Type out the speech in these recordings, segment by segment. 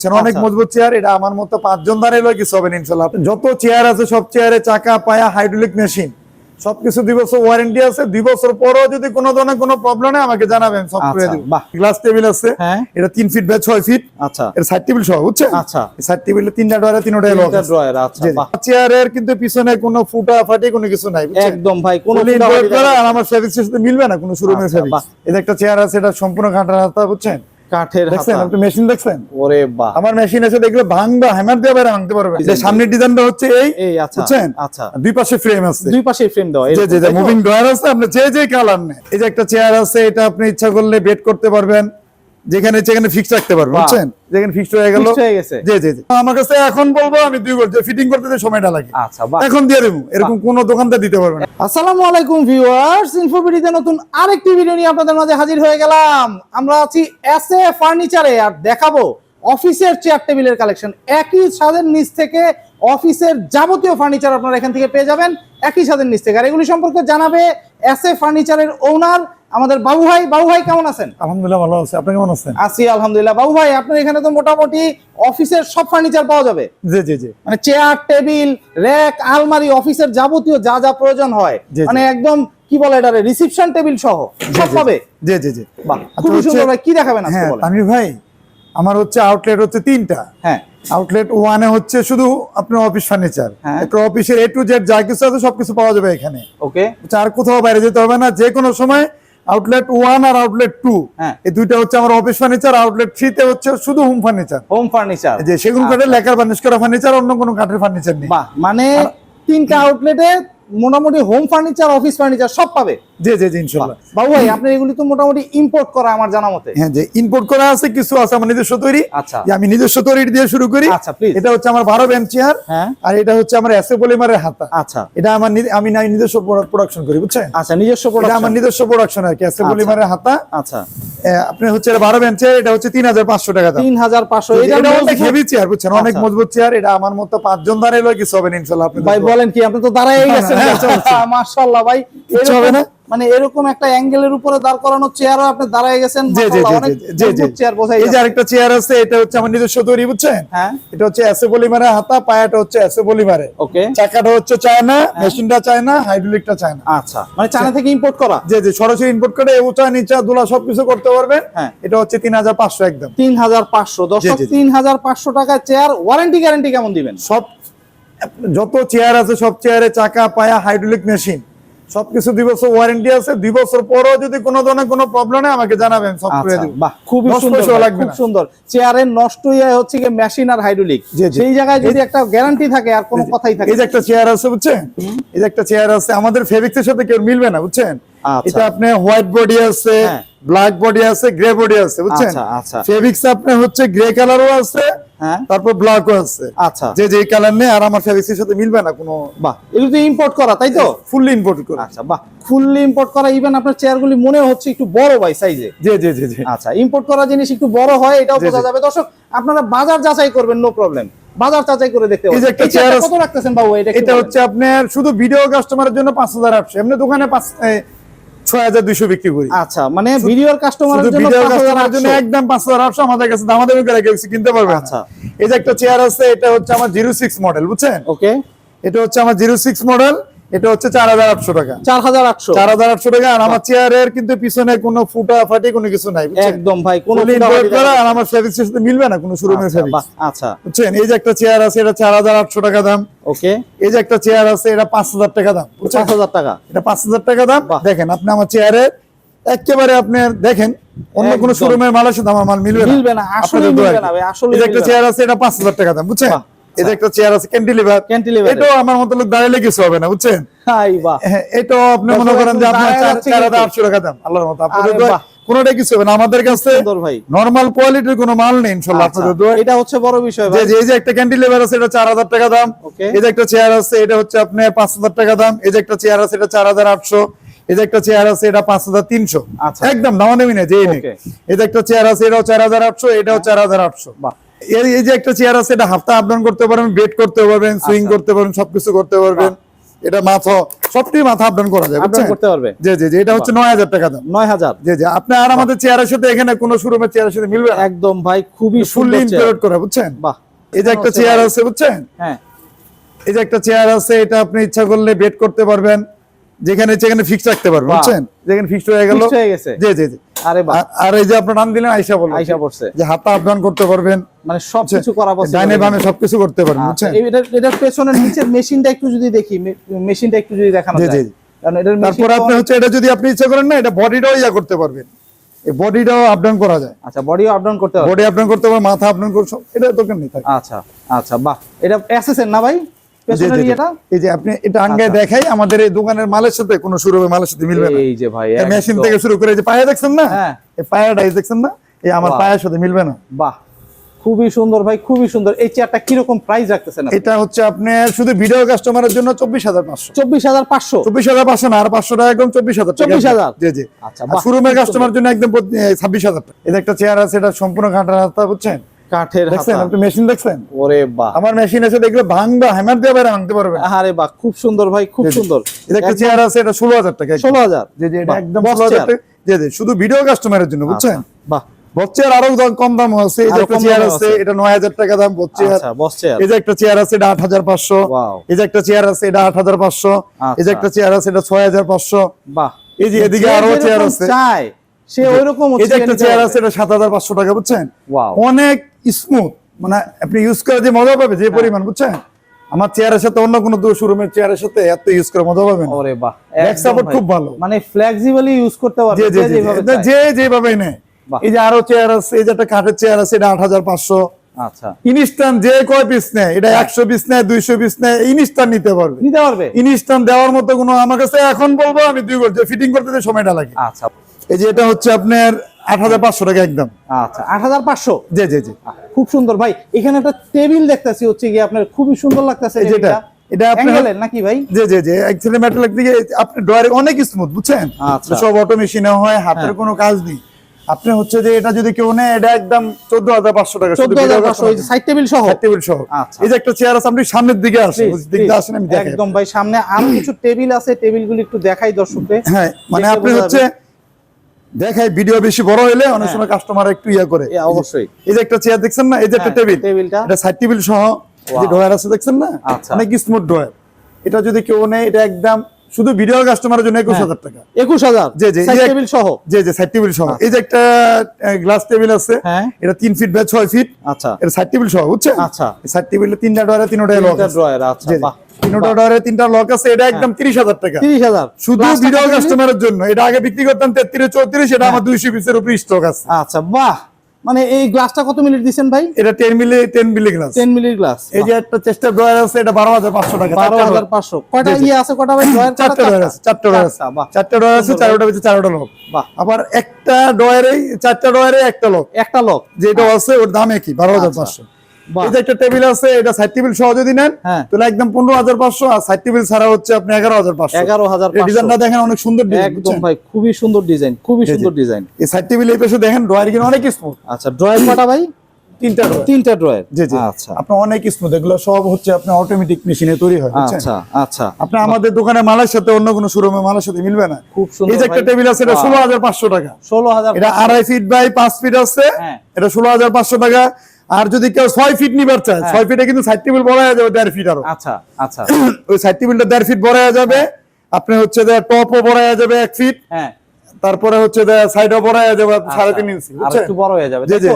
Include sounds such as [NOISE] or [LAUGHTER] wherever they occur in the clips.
Chair অনেক আচ্ছা। মজবুত চেয়ার এটা আমার মতো পাঁচজন দাঁড়িয়ে কিছু হবে ইনশাল্লাহ। যত চেয়ার আছে সব চেয়ারে চাকা পায়া হাইড্রোলিক মেশিন সবকিছু দুই বছর ওয়ারেন্টি আছে। দুই বছর পরও যদি কোনো ধরনের কোনো প্রবলেম হয় আমাকে জানাবেন সব করে আচ্ছা, দিব গ্লাস টেবিল আছে। হ্যাঁ। এটা তিন ফিট বাই ছয় ফিট আচ্ছা। এর সাইড টেবিল সহ বুঝছেন? আচ্ছা। সাইড টেবিলে তিনটা ডয়ারে তিনটা ড্রয়ার আচ্ছা চেয়ারের কিন্তু পিছনে কোনো ফুটা ফাটি কোনো কিছু নাই একদম ভাই কোন আর আমার ফেব্রিক্স সাথে মিলবে না কোনো শোরুমের আচ্ছা, এটা একটা চেয়ার আছে এটা সম্পূর্ণ কাঁটার হাতা বুঝছেন? কাঠের দেখছেন? আপনি মেশিন দেখছেন? ওরে বাহ। আমার মেশিন আছে দেখলে ভাঙবা হ্যামার দিয়ে বাইরে ভাঙতে পারবে। যে সামনের ডিজাইনটা হচ্ছে এই এই আচ্ছা বুঝছেন? আচ্ছা। দুই পাশে ফ্রেম আছে। দুই পাশে ফ্রেম? মুভিং আছে আপনি যে যে কালার নেন। এই যে একটা চেয়ার আছে এটা আপনি ইচ্ছা করলে বেড করতে পারবেন। যেখানে সেখানে ফিক্স রাখতে পারবেন বাহ। বুঝছেন? যেখানে ফিক্স হয়ে গেল। হয়ে গেছে। জি জি জি। আমার কাছে এখন বলব আমি দুই ফিটিং করতে সময়টা লাগে। আচ্ছা এখন দিয়ে দেবো এরকম কোন দোকানদার দিতে পারবে না। আসসালামু আলাইকুম ভিউয়ার্স ইনফোবিডিতে নতুন আরেকটি ভিডিও নিয়ে আপনাদের মাঝে হাজির হয়ে গেলাম। আমরা আছি এস এ ফার্নিচারে আর দেখাবো অফিসের চেয়ার টেবিলের কালেকশন একই ছাদের নিচ থেকে অফিসের যাবতীয় ফার্নিচার আপনারা এখান থেকে পেয়ে যাবেন। একই ছাদের নিচ থেকে। আর এগুলি সম্পর্কে জানাবে এস এ ফার্নিচারের ওনার আমাদের বাবু ভাই বাবু ভাই কেমন আছেন? আলহামদুলিল্লাহ ভালো আছে। আপনি কেমন আছেন? আছি আলহামদুলিল্লাহ। বাবু ভাই আপনার এখানে তো মোটামুটি অফিসের সব ফার্নিচার পাওয়া যাবে? জি জি জি। মানে চেয়ার টেবিল র্যাক আলমারি অফিসের যাবতীয় যা যা প্রয়োজন হয়। মানে একদম কি বলে এটা রিসিপশন টেবিল সহ। সব পাবে? জি জি জি। বাহ আচ্ছা, হচ্ছে- সুন্দর ভাই কি দেখাবেন আজকে হ্যাঁ বলেন? তামির ভাই আমার হচ্ছে আউটলেট হচ্ছে তিনটা। হ্যাঁ। আউটলেট ওয়ানে হচ্ছে শুধু আপনার অফিস ফার্নিচার হ্যাঁ। একটা অফিসের এ টু জেড যা কিছু আছে সবকিছু পাওয়া যাবে এখানে। ওকে আর কোথাও বাইরে যেতে হবে না যে কোনো সময় আউটলেট ওয়ান আর আউটলেট টু হ্যাঁ। এই দুইটা হচ্ছে আমার অফিস ফার্নিচার আউটলেট থ্রি তে হচ্ছে শুধু হোম ফার্নিচার হোম ফার্নিচার যে সেগুন কাঠের লেখার বার্নিশ করা ফার্নিচার অন্য কোনো কাঠের ফার্নিচার নেই। মানে তিনটা আউটলেটে মোটামুটি হোম ফার্নিচার অফিস ফার্নিচার সব পাবে। জি জি জি ইনশাল্লাহ। বাবু ভাই আপনার এগুলি তো মোটামুটি ইম্পোর্ট করা আমার জানা মতে। হ্যাঁ যে ইম্পোর্ট করা আছে কিছু আছে আমার নিজস্ব তৈরি। আচ্ছা। আমি নিজস্ব তৈরি দিয়ে শুরু করি। আচ্ছা, please। এটা হচ্ছে আমার বারো বেঞ্চ চেয়ার হ্যাঁ। আর এটা হচ্ছে আমার এসে পলিমারের হাতা। আচ্ছা। এটা আমার আমি না- নিজস্ব প্রোডাকশন করি বুঝছেন? আচ্ছা নিজস্ব এটা আমার নিজস্ব প্রোডাকশন আর কি এসে পলিমারের হাতা। আচ্ছা। আপনি হচ্ছে এটা বারো বেঞ্চের এটা হচ্ছে তিন হাজার পাঁচশো টাকা দাম। তিন হাজার পাঁচশো এটা অনেক হেভি চেয়ার বুঝছেন? অনেক আচ্ছা। মজবুত চেয়ার এটা আমার মতো পাঁচজন দাঁড়াইলেও কিছু হবে আপনি ভাই বলেন কি আপনি তো দাঁড়াই গেছেন [LAUGHS] মাশাআল্লাহ ভাই। কিচ্ছু হবে না? মানে এরকম একটা অ্যাঙ্গেলের উপরে দাঁড় করানো চেয়ারও আপনি দাঁড়ায় গেছেন জি জি জি জি জি জি চেয়ার এই যে আরেকটা চেয়ার আছে এটা হচ্ছে আমার নিজস্ব তৈরি বুঝছেন? হ্যাঁ। এটা হচ্ছে এসে পলিমারে হাতা পায়াটা হচ্ছে এসে পলিমারে ওকে। চাকাটা হচ্ছে চায়না মেশিনটা চায়না হাইড্রোলিকটা চায়না। আচ্ছা মানে চায়না থেকে ইম্পোর্ট করা? যে যে সরাসরি ইনপুট করে উঁচা নিচা দোলা সবকিছু করতে পারবেন। হ্যাঁ। এটা হচ্ছে তিন হাজার পাঁচশো একদম। তিন হাজার পাঁচশো। দর্শক জি, জি। তিন হাজার পাঁচশো টাকা চেয়ার ওয়ারেন্টি গ্যারান্টি কেমন দিবেন? সব যত চেয়ার আছে সব চেয়ারে চাকা পায়া হাইড্রোলিক মেশিন সবকিছু দুই বছর ওয়ারেন্টি আছে। দুই বছর পরও যদি কোনো ধরনের কোনো প্রবলেম হয় আমাকে জানাবেন সব করে আচ্ছা, দিব। বাহ খুবই সুন্দর লাগবে খুব সুন্দর। চেয়ারের নষ্ট হয়ে হচ্ছে কি মেশিন আর হাইড্রোলিক। সেই জায়গায় যদি একটা গ্যারান্টি থাকে আর কোনো কথাই থাকে এই যে একটা চেয়ার আছে বুঝছেন? এই যে একটা চেয়ার আছে আমাদের ফেব্রিক্সের সাথে কেউ মিলবে না বুঝছেন? আচ্ছা। এটা আপনি হোয়াইট বডি আছে। ব্ল্যাক বডি আছে গ্রে বডি আছে বুঝছেন? আচ্ছা, আচ্ছা। ফেব্রিক্স আপনার হচ্ছে গ্রে কালারও আছে তারপর ব্ল্যাকও আছে। আচ্ছা। যে যে কালার নেই আর আমার ফেব্রিক্সের সাথে মিলবে না কোনো বাহ এগুলো তো ইম্পোর্ট করা তাই তো? ফুললি ইম্পোর্ট করে। আচ্ছা বাহ ফুললি ইম্পোর্ট করা ইভেন আপনার চেয়ারগুলি মনে হচ্ছে একটু বড় ভাই সাইজে জি জি জি জি। আচ্ছা ইম্পোর্ট করা জিনিস একটু বড় হয় এটাও বোঝা যাবে। দর্শক আপনারা বাজার যাচাই করবেন নো প্রবলেম বাজার যাচাই করে দেখতে পাবেন একটা চেয়ার কত রাখতেছেন বাবু এটা এটা হচ্ছে আপনার শুধু ভিডিও কাস্টমারের জন্য পাঁচ হাজার আটশো এমনি দোকানে পাঁচ ছয় হাজার দুইশো বিক্রি করি। আচ্ছা মানে ভিডিওর কাস্টমারের জন্য ভিডিও 5800 কাস্টমারের জন্য একদম পাঁচ হাজার আটশো আমাদের কাছে দামাদামি করে কেউ কিনতে পারবে আচ্ছা। এই যে একটা চেয়ার আছে এটা হচ্ছে আমার জিরো সিক্স মডেল বুঝছেন? ওকে এটা হচ্ছে আমার জিরো সিক্স মডেল এটা হচ্ছে চার হাজার আটশো টাকা। চার হাজার আটশো। চার হাজার আটশো টাকা আর আমার চেয়ারের কিন্তু পিছনে কোনো ফুটা ফাটি কোনো কিছু নাই একদম ভাই কোন আর আমার ফেব্রিক্সের সাথে মিলবে না কোনো শোরুমের ফেব্রিক্স আচ্ছা। বুঝছেন? এই যে একটা চেয়ার আছে এটা চার হাজার আটশো টাকা দাম। ওকে এই যে একটা চেয়ার আছে এটা পাঁচ হাজার টাকা দাম পাঁচ হাজার টাকা। এটা পাঁচ হাজার টাকা দাম। দেখেন আপনি আমার চেয়ারের একেবারে আপনার দেখেন অন্য কোনো। শোরুমের মালের সাথে আমার মাল মিলবে না। মিলবে না, দোয়া মিলবে না যে একটা চেয়ার আছে এটা পাঁচ হাজার টাকা দাম বুঝছেন? বাহ, এই যে একটা চেয়ার আছে ক্যান্টিলিভার Cantilever-এর। এটাও আমার মতো লোক দাঁড়াইলে কিছু হবে না বুঝছেন? হাই বাহ। হ্যাঁ, এটাও আপনি মনে করেন যে আপনার দাঁড়ায় চার যাচ্ছে চার হাজার কিন্তু। আটশো টাকা দাম আল্লাহর মতো। আপনাদের দোয়া বাহ। কিছু হবে না। আমাদের কাছে সুন্দর কোয়ালিটির কোনো মাল নেই ইনশাল্লাহ আচ্ছা, আপনাদের দোয়া এটা হচ্ছে বড় বিষয় ভাই। যে- এই যে একটা ক্যান্টিলিভার আছে এটা চার হাজার টাকা দাম। এই যে একটা চেয়ার আছে এটা হচ্ছে পাঁচ হাজার টাকা দাম। এই যে একটা চেয়ার আছে এটা চার হাজার আটশো। এই যে একটা চেয়ার আছে এটা পাঁচ হাজার তিনশো। আচ্ছা। একদম দাম না এই যে একটা চেয়ার আছে এটাও চার হাজার আটশো এটাও চার হাজার আটশো। বাহ। এর এই যে একটা চেয়ার আছে এটা হাফতা আপডাউন করতে পারবেন বেড করতে পারবেন সুইং আচ্ছা। করতে পারবেন সবকিছু করতে পারবেন। এটা মাথা সবটি মাথা আপডাউন করা যায় আপডাউন বুঝছেন? করতে পারবে। জি জি এটা হচ্ছে নয় হাজার টাকা দাম। নয় হাজার। জি জি আপনি আর আমাদের চেয়ারের সাথে এখানে কোনো শোরুমের চেয়ারের সাথে মিলবে একদম ভাই খুবই ফুললি। করা বুঝছেন? বাহ। এই যে একটা চেয়ার আছে বুঝছেন? হ্যাঁ। এই যে একটা চেয়ার আছে এটা আপনি ইচ্ছা করলে বেড করতে পারবেন। যেখানে সেখানে ফিক্স রাখতে পারবেন বুঝছেন? যেখানে ফিক্স হয়ে গেল। হয়ে গেছে। জি জি জি। আরে বাহ। আর- এই যে আপনার নাম দিলেন আইসা বলুন আইসা পড়ছে যে হাতটা আপডাউন করতে পারবেন। মানে সবকিছু করা possible ডাইনে। বামে সবকিছু করতে পারবেন আচ্ছা, বুঝছেন? এটার এটার পেছনের নিচের মেশিনটা একটু যদি দেখি মেশিনটা একটু যদি দেখানো যায় জি, জি। কারণ এটার মেশিন তারপর আপনি হচ্ছে এটা যদি আপনি ইচ্ছা করেন না এটা বডিটাও ইয়া করতে পারবেন। এই বডিটাও আপডাউন করা যায়। আচ্ছা বডিও আপ ডাউন করতে হবে। বডি আপডাউন করতে পারবেন মাথা আপডাউন করতে এটা দোকান নেই থাকে। আচ্ছা আচ্ছা বাহ। এটা এসএসএন না ভাই? এই যে আপনি এটা আঙ্গায় আচ্ছা। দেখাই আমাদের এই দোকানের মালের সাথে কোনো মালের সাথে মিলবে না। এই যে ভাই মেশিন। থেকে শুরু করে যে পায়া দেখছেন না? হ্যাঁ। এই পায়াটা দেখছেন না? এই আমার পায়ের সাথে মিলবে না। বাহ। খুবই সুন্দর ভাই খুবই সুন্দর। এই চেয়ারটা কীরকম প্রাইস রাখতেছেন? এটা হচ্ছে আপনার শুধু ভিডিও কাস্টমারের জন্য চব্বিশ হাজার পাঁচশো। চব্বিশ হাজার পাঁচশো? চব্বিশ হাজার পাঁচশো না আর পাঁচশো টাকা একদম চব্বিশ হাজার। 24,000 জি জি। আচ্ছা, শোরুমের কাস্টমার জন্য একদম ছাব্বিশ হাজার এটা একটা চেয়ার আছে এটা সম্পূর্ণ ঘাটার রাস্তা বুঝছেন? কাঠের দেখছেন? আপনি মেশিন দেখছেন? ওরে বাহ। আমার মেশিন আছে দেখলে ভাঙবা হ্যামার দিয়ে বাইরে ভাঙতে পারবে আরে বাহ খুব সুন্দর ভাই খুব জি, জি। সুন্দর। এটা একটা চেয়ার আছে এটা ষোলো হাজার টাকা একদম। ষোলো হাজার? জি জি এটা একদম boss ষোলো হাজার chair। টাকা। জি জি শুধু ভিডিও কাস্টমারের জন্য বুঝছেন? আচ্ছা, আরও কম দাম আছে। একটা চেয়ার আছে। এটা টাকা দাম আচ্ছা চেয়ার এই যে একটা চেয়ার আছে এটা আট হাজার পাঁচশো। Wow. এই যে একটা চেয়ার আছে এটা আট হাজার পাঁচশো। এই যে। একটা চেয়ার আছে এটা ছয় হাজার পাঁচশো। বাহ। এই যে এদিকে আরও চেয়ার আছে। সে ওইরকম এই যে একটা চেয়ার আছে এটা সাত হাজার পাঁচশো টাকা বুঝছেন? অনেক স্মুথ মানে আপনি ইউজ করে যে মজা পাবে যে পরিমাণ বুঝছেন? আমার চেয়ারের সাথে অন্য কোনো শোরুমের চেয়ারের সাথে এত ইউজ করে মজা পাবেন। ওরে বাহ support ভাই। খুব ভালো। মানে ফ্লেক্সিবলি ইউজ করতে পারবে যে যেভাবে যে যেভাবে নেয়। এই যে আরও চেয়ার আছে এই যে একটা কাঠের চেয়ার আছে এটা আট হাজার পাঁচশো। আচ্ছা। ইনস্টান যে কয় পিস নেয় এটা একশো পিস নেয় দুইশো পিস নেয় ইনস্টান নিতে পারবে। নিতে পারবে? ইনস্টান দেওয়ার মতো কোনো আমার কাছে এখন বলব আমি দুই করছি ফিটিং করতে সময়টা লাগে। আচ্ছা। এই যে এটা হচ্ছে আপনার আট হাজার পাঁচশো টাকা একদম। আচ্ছা আট হাজার পাঁচশো? জি জি জি। খুব সুন্দর। ভাই এখানে একটা টেবিল দেখতেছি হচ্ছে কি আপনার খুবই সুন্দর লাগতেছে যেটা, এটা আপনার- অ্যাঙ্গেলের নাকি ভাই? জি জি জি অ্যাকচুয়ালি মেটালিক দিকে আপনি ড্রয়ারে অনেক স্মুথ বুঝছেন? আচ্ছা। সব অটো মেশিনে হয়। হাতের কোনো কাজ নেই। আপনি হচ্ছে যে এটা যদি কেউ নেয় এটা একদম চোদ্দ হাজার পাঁচশো টাকা চোদ্দ হাজার পাঁচশো সাইড টেবিল সহ? টেবিল সহ। এই যে একটা চেয়ার আছে আপনি সামনের দিকে আসেন আসেন আমি একদম ভাই সামনে আরও কিছু টেবিল আছে টেবিলগুলি একটু দেখাই দর্শকদের। হ্যাঁ মানে আপনি হচ্ছে দেখাই ভিডিও বেশি বড় হলে অনেক হ্যাঁ। সময় কাস্টমার একটু ইয়া করে। অবশ্যই। এই যে একটা চেয়ার দেখছেন না? এই যে একটা হ্যাঁ, টেবিল টেবিলটা। এটা সাইড টেবিল সহ। যে. ড্রয়ার আছে দেখছেন না? আচ্ছা। অনেক স্মুথ ড্রয়ার এটা যদি কেউ নেয় এটা একদম শুধু ভিডিও কাস্টমারের জন্য একুশ হ্যাঁ। হাজার টাকা। একুশ হাজার? জি, জি, সাইড যে- টেবিল সহ? যে যে সাইড টেবিল সহ। এই যে একটা গ্লাস টেবিল আছে। এটা তিন ফিট বাই ছয় ফিট আচ্ছা। এটা সাইড টেবিল সহ বুঝছেন? আচ্ছা। সাইড টেবিলে তিনটা ড্রয়ারে তিনটা ড্রয়ার আচ্ছা তিনটা লক আছে এটা একদম তিরিশ হাজার টাকা। তিরিশ হাজার। শুধু ভিডিও কাস্টমারের জন্য এটা আগে বিক্রি করতাম এটা হ্যাঁ। আমার দুইশো পিসের উপরে স্টক আছে। আচ্ছা বাহ। মানে এই গ্লাসটা কত মিনিট দিচ্ছেন ভাই? এটা ten milli ten milli glass ten মিলির গ্লাস এই যে একটা চেষ্টা ড্রয়ার আছে এটা বারো হাজার পাঁচশো টাকা বারো চারটা হাজার drawer। পাঁচশো। কয়টা জি, জি। ইয়ে আছে কটা ভাই? ড্রয়ার চারটা ড্রয়ার আছে চারটা ড্রয়ার আছে। চারটা ড্রয়ার আছে সুন্দর ভিতরে চারোটা লোক বাহ। আবার একটা ড্রয়ারে চারটা ড্রয়ারে একটা লোক একটা লোক যেটা আছে ওর দাম একই বারো হাজার পাঁচশো। বাহ এই যে একটা টেবিল আছে এটা সাইড টেবিল সহ যদি নেন হ্যাঁ। তাহলে একদম পনেরো হাজার পাঁচশো আর সাইড টেবিল ছাড়া হচ্ছে আপনি ডিজাইনটা দেখেন অনেক সুন্দর ডিজাইন একদম ভাই খুবই সুন্দর ডিজাইন খুবই সুন্দর ডিজাইন এই সাইড টেবিল এই পাশে দেখেন ড্রয়ার কিন্তু অনেক স্মুথ আচ্ছা ড্রয়ার কটা ভাই? তিনটা ড্রয়ার তিনটা ড্রয়ার জি জি। আচ্ছা। আপনার অনেক স্মুথ এগুলো সব হচ্ছে অটোমেটিক মেশিনে তৈরি হয় আচ্ছা আচ্ছা। আপনি আমাদের দোকানে মালের সাথে অন্য কোনো শোরুমে মালের সাথে মিলবে না। খুব সুন্দর এই যে একটা টেবিল আছে এটা বাহ। ষোলো হাজার পাঁচশো টাকা। ষোলো হাজার এটা আড়াই ফিট বাই পাঁচ ফিট আছে। হ্যাঁ। এটা ষোলো হাজার পাঁচশো টাকা। আর যদি কেউ ছয় ফিট নিবার চায় ছয় ফিটে কিন্তু সাইড টেবিল বড় হয়ে যাবে দেড় ফিট আরও। আচ্ছা আচ্ছা। ওই সাইড টেবিলটা দেড় ফিট বড় হয়ে যাবে আপনি হচ্ছে যে টপও বড় হয়ে যাবে এক ফিট হ্যাঁ। তারপরে হচ্ছে যে সাইডও বড় হয়ে যাবে সাড়ে তিন ইঞ্চি একটু বড় হয়ে যাবে জি জি।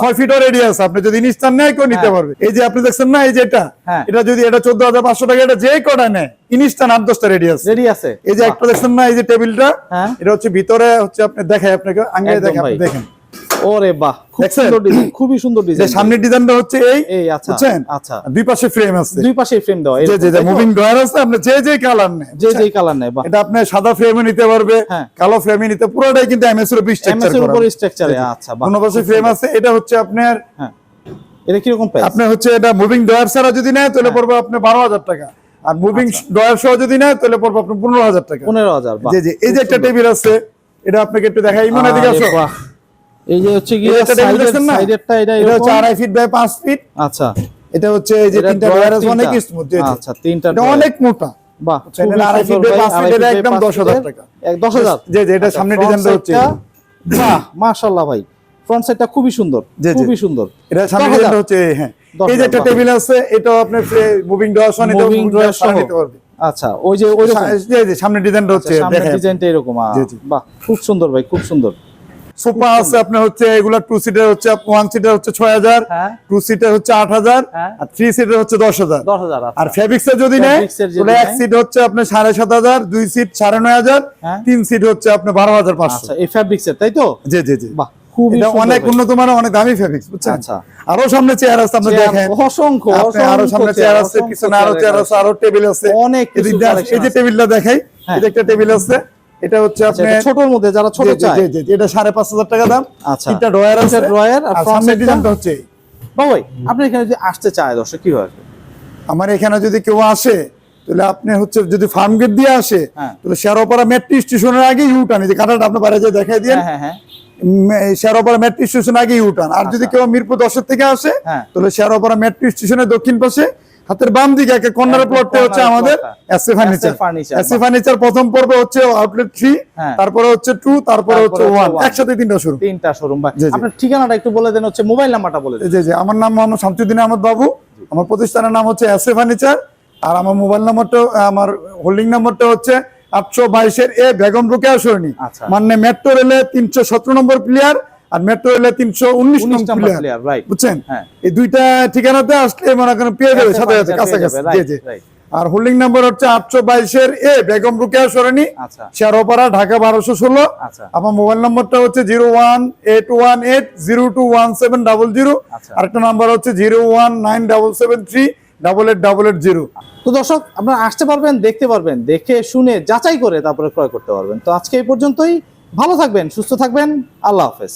ছয়- ফিটও রেডি আছে আপনি যদি নেয় কেউ নিতে হ্যাঁ। পারবে। এই যে আপনি দেখছেন না এই যে এটা হ্যাঁ। এটা যদি এটা চোদ্দ হাজার পাঁচশো টাকা এটা যে কটা নেয় ইনস্টান আট দশটা রেডি আছে। রেডি আছে। এই যে একটা দেখছেন না এই যে টেবিলটা হ্যাঁ। এটা হচ্ছে ভিতরে হচ্ছে আপনি দেখাই আপনাকে আঙ্গে দেখে দেখেন। ওরে বাহ খুব দেখছেন? সুন্দর ডিজাইন খুবই সুন্দর ডিজাইন সামনের ডিজাইনটা হচ্ছে এই এই আচ্ছা বুঝছেন? আচ্ছা। দুই পাশে ফ্রেম আছে। দুই পাশে ফ্রেম যে যে? মুভিং আছে আপনি যে যে কালার নেয় যে যেই কালার নেয় বাহ। এটা আপনি সাদা ফ্রেমে নিতে পারবে হ্যাঁ। কালো ফ্রেমে নিতে পুরোটাই কিন্তু এমএস এর উপর স্ট্রাকচার এমএস এর উপর স্ট্রাকচারে আচ্ছা বাহ কোন পাশে ফ্রেম আছে এটা হচ্ছে আপনার হ্যাঁ। এটা কি রকম প্রাইস আপনার হচ্ছে এটা মুভিং ড্রয়ার ছাড়া যদি নেয় তাহলে হ্যাঁ। পড়বে আপনি বারো হাজার টাকা। আর মুভিং ড্রয়ার সহ যদি নেয় তাহলে পড়বে আপনি পনেরো হাজার টাকা। পনেরো হাজার বাহ জি জি এই যে একটা টেবিল আছে এটা আপনাকে একটু দেখাই আসো আরে বাহ। এই যে হচ্ছে কি সাইডেরটা এটা এটা হচ্ছে আড়াই ফিট বাই ফিট আচ্ছা। এটা হচ্ছে এই যে তিনটা ড্রয়ার অনেক স্মুথ আচ্ছা তিনটা এটা অনেক মোটা। বাহ খুবই এটা আড়াই সুন্দর ফিট বাই ভাই, ফিট, এটা একদম 10,000 টাকা। এক 10,000 জি জি আচ্ছা, সামনে ডিজাইনটা হচ্ছে। বাহ মাশাআল্লাহ ভাই। ফ্রন্ট সাইডটা খুবই সুন্দর। খুবই এটা সামনে ডিজাইনটা হচ্ছে হ্যাঁ। এই যে একটা টেবিল আছে এটাও আপনি মুভিং ডোর সহ মুভিং ড্রয়ার নিতে পারবে। আচ্ছা ওই যে ওই সামনে ডিজাইনটা হচ্ছে দেখেন। ডিজাইনটা এরকম। বাহ খুব সুন্দর ভাই খুব সুন্দর। সোফা আছে আপনার হচ্ছে এগুলা টু সিটার হচ্ছে ওয়ান সিটার হচ্ছে ছয় হাজার হ্যাঁ। টু সিটার হচ্ছে আট হাজার হ্যাঁ। আর থ্রি সিটার হচ্ছে দশ হাজার। আর আচ্ছা। ফেব্রিক্স এর যদি নেয় এক সিট হচ্ছে আপনার সাড়ে সাত হাজার দুই সিট সাড়ে নয় হাজার হ্যাঁ। তিন সিট হচ্ছে আপনার বারো হাজার পাঁচশো। আচ্ছা এই ফ্যাব্রিক্স এর তাই তো? জি জি জি। বাহ অনেক উন্নত মানের অনেক দামি ফেব্রিক্স বুঝছেন? আচ্ছা। আরও সামনে চেয়ার আছে আপনি দেখেন। অসংখ্য আরও সামনে চেয়ার আছে পিছনে আরও চেয়ার আছে আরও টেবিল আছে। অনেক এই যে টেবিলটা দেখাই হ্যাঁ। একটা টেবিল আছে। এটা হচ্ছে আচ্ছা, আপনি এটা ছোটর মধ্যে যারা ছোট চায় এটা সাড়ে পাঁচ হাজার টাকা দাম আচ্ছা তিনটা ড্রয়ার আছে আর? ডিজাইনটা হচ্ছে আপনি এখানে যদি আসতে চায় দর্শক কি হয় আমার এখানে যদি কেউ আসে তাহলে আপনি হচ্ছে যদি ফার্ম গেট দিয়ে আসে হ্যাঁ। তাহলে শেরোপাড়া মেট্রো স্টেশনের আগে ইউটার্ন এই যে কাটাটা আপনার বাইরে যেয়ে দেখাই দিয়ে শেরোপাড়া মেট্রো স্টেশন আগে ইউটার্ন আর যদি আচ্ছা। কেউ মিরপুর দশের থেকে আসে হ্যাঁ। তাহলে শেরোপাড়া মেট্রো স্টেশনের দক্ষিণ পাশে হাতের বাম দিকে একটা কর্নার প্লটটা হচ্ছে আমাদের। এসএ ফার্নিচার এসএ ফার্নিচার প্রথম পর্বে হচ্ছে আউটলেট থ্রি হ্যাঁ। তারপরে হচ্ছে টু তারপরে হচ্ছে তারপরে ওয়ান একসাথে তিনটা শুরু তিনটা শোরুম ভাই। আপনার ঠিকানাটা একটু বলে দেন হচ্ছে মোবাইল নাম্বারটা বলে দেন। জি জি। আমার নাম মোহাম্মদ শামসুদ্দিন আহমদ বাবু। আমার প্রতিষ্ঠানের নাম হচ্ছে এসএ ফার্নিচার আর আমার মোবাইল নাম্বারটা আমার হোল্ডিং নাম্বারটা হচ্ছে আটশো বাইশের এ বেগম রোকেয়া সরণি। মানে মেট্রো রেলে তিনশো সতেরো নম্বর প্লেয়ার আর মেট্রো রেলে তিনশো উনিশ 19 নম্বর নাম্বার প্লেয়ার প্লেয়ার রাইট বুঝছেন? হ্যাঁ। এই দুইটা ঠিকানাতে আসলে মনে করেন পেয়ে যাবে সাথে সাথে কাছাকাছি আর হোল্ডিং নাম্বার হচ্ছে আটশো বাইশের এ বেগম রোকেয়া সরণি আচ্ছা। শেয়ারোপাড়া ঢাকা বারোশো ষোলো। আচ্ছা। আমার মোবাইল নাম্বারটা হচ্ছে zero one eight one eight zero two one seven double zero. আচ্ছা। আরেকটা নাম্বার হচ্ছে zero one nine double seven three double eight double eight zero. তো দর্শক আপনারা আসতে পারবেন দেখতে পারবেন দেখে শুনে যাচাই করে তারপরে ক্রয় করতে পারবেন। তো আজকে এই পর্যন্তই। ভালো থাকবেন সুস্থ থাকবেন। আল্লাহ হাফেজ।